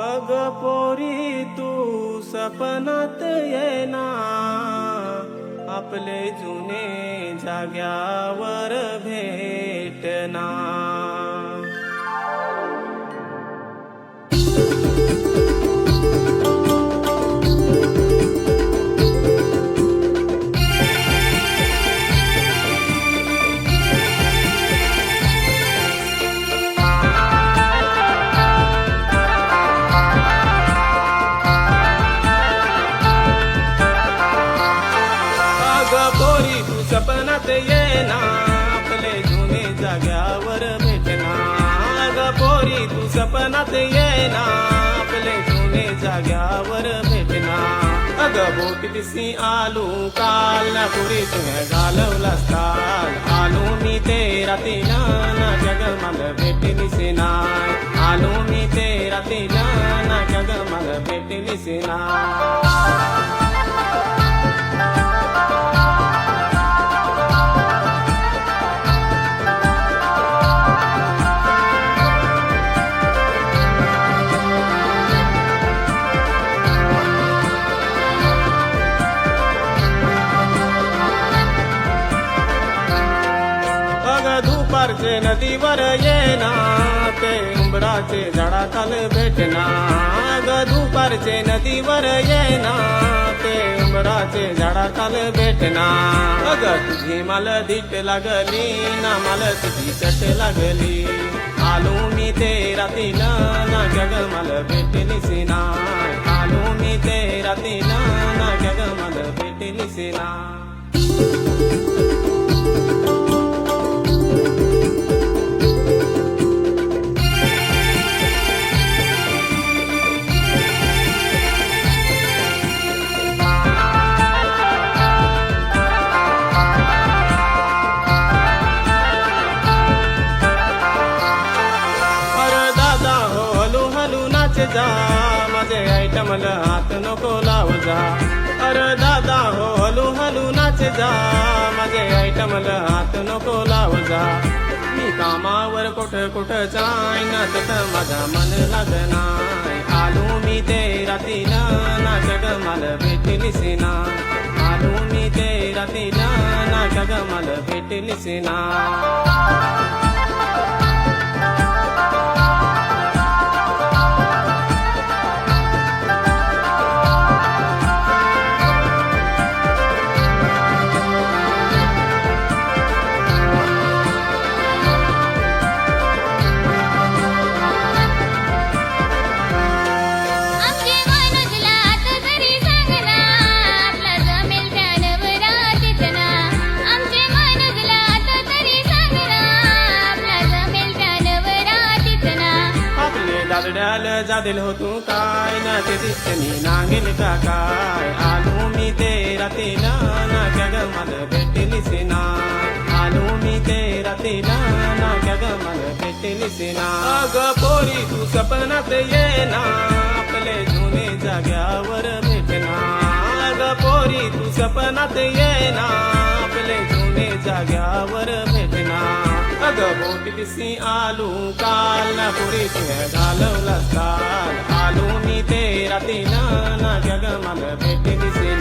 अग पोरी तू सपनात येना. आपले जुने जाग्यावर भेटना. सपनात येना आपले जुने जाग्यावर भेटणार अग पोरी तू सपनात येना आपले जुने जाग्यावर भेटणार अग बोट दिसी आलू काल ना पुरी तुम्ही घालवलास काल आलो मी ते राती ना जग मला भेटलीस नाय आलो मी ते राती ना जग मला भेटलीस नाय उंबराचे नदीवर येना ते उंबराचे झाडाखाल भेटना. ग दुपारचे नदीवर येना ते उंबराचे झाडाखाल भेटना. अग तुझी मला दीट लागली ना मला तुझी चट लागली. आलो मी ते रातीला ना जग मला भेटलीस ना आलो मी ते रातीला ना जग मला भेटलीस ना जा. माझे आयटमला हात नको लाव जा. अरे दादा हो हलू हलू नाच जा. माझे आयटमला हात नको लाव जा. मी कामावर कुठ कुठ जाय ना तर माझा मन लागनाय आलो मी ते रातीला ना जग मला भेटलीस ना आलो मी ते रातीला ना जग मला भेटलीस ना आरड्याल दादड्याल हो तू. काय ना ते दिसनी नांगेल का काय? आलो मी ते रातीला ना जग मला भेटलीस ना. आलो मी ते रातीला ना जग मला भेटलीस ना. अग पोरी तू सपनात ये ना. आपले जुने जाग्यावर भेटना अग पोरी तू सपनात ये ना. आपले जुने जाग्यावर भेटना अग बोट दिसी आलू काल ना पुरी तुझ्या घालवलास काल आलो मी ते रातीला ना जग मला भेट दिसे